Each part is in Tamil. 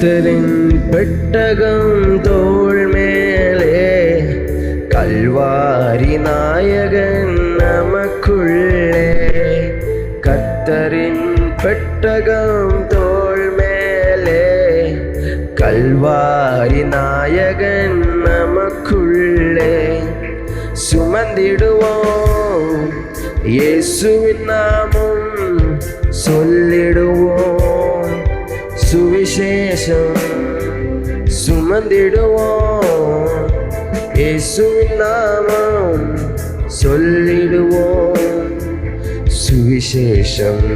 கர்த்தரின் பெட்டகம் தோல் மேலே கல்வாரி நாயகன் நமக்குள்ளே. கர்த்தரின் பெட்டகம் தோல் மேலே கல்வாரி நாயகன் நமக்குள்ளே. சுமந்திடுவோம் இயேசுவின் நாமம். சுவிசேஷம் சுமந்திடுவோம் இயேசுவின் நாமம் சொல்லிடுவோம் சுவிசேஷம்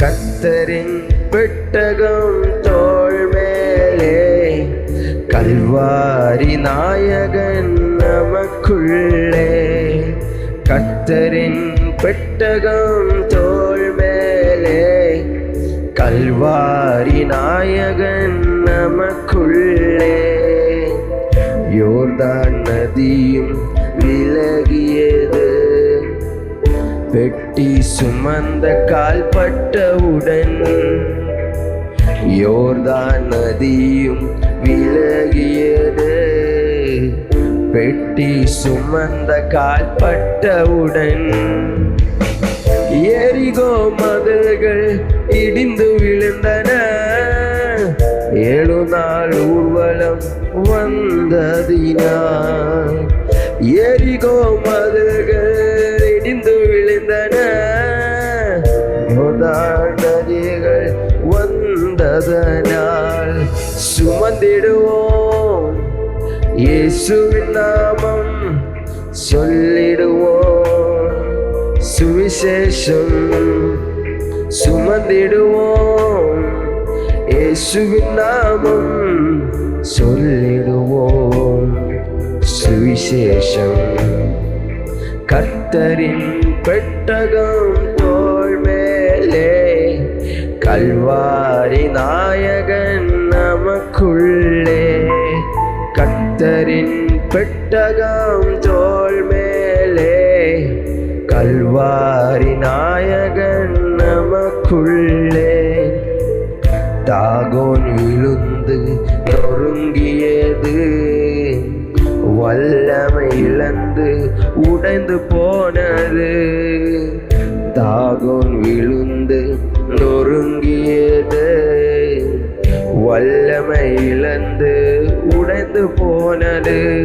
கத்தரின் பெட்டகம் தோல் மேலே கல்வாரி நாயகன் நமக்குள்ளே கத்தரின் பெட்டகம் தோல் வாரி நாயகன் நமக்குள்ளே. யோர்தான் நதியும் விலகியது. பெட்டி சுமந்த கால்பட்டவுடன் யோர்தான் நதியும் விலகியது. பெட்டி சுமந்த கால்பட்டவுடன் எரிகோ மதில்கள் இடிந்து விழுந்தன. ஏழு நாள் ஊர்வலம் வந்ததினால் எரிகோ மதில்கள் இடிந்து விழுந்தன. நதிகள் வந்ததனால் சுமந்திடுவோம். இயேசுவின் நாமம் சொல்லிடுவோம். சுவிசேஷம் சுமந்திடுவோம். இயேசுவின் நாமம் சொல்லிடுவோம். சுவிசேஷம் கர்த்தரின் பெட்டகம் தோல் மேலே கல்வாரி நாயகன் நமக்குள்ளே. கர்த்தரின் பெட்டகம் தோல் மேலே கல்வாரி நாயகன் நமக்குள்ளே. தாகோன் விழுந்து நொறுங்கியது. வல்லமை இழந்து உடைந்து போனது. தாகோன் விழுந்து நொறுங்கியது. வல்லமை இழந்து உடைந்து போனது.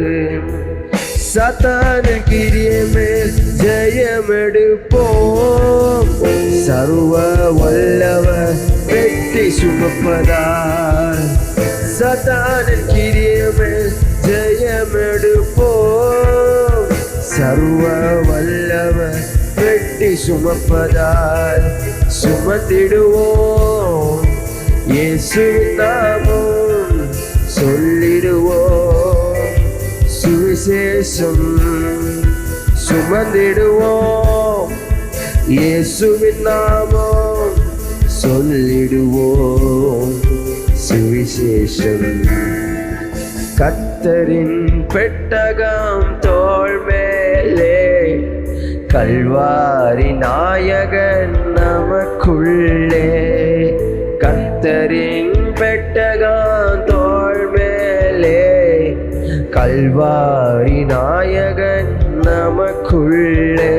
சத்தான கிரியமேல் ஜெயமெடுப்போம். சர்வ வல்லவ வெற்றி சுமப்பதால் சத்தான கிரியமேல் ஜெயமெடுப்போம். சர்வ வல்லவ வெட்டி சுமப்பதால் சுமத்திடுவோம். இயேசு நாமோ விசேஷம் சுமந்திடுவோம். இயேசுவின் நாமம் சொல்லிடுவோம். சுவிசேஷம் கத்தரின் பெட்டகம் தோல் மேலே கல்வாரி நாயகன் நமக்குள்ளே. கத்தரின் ஆழ்வாரி நாயகன் நமக்குள்ளே.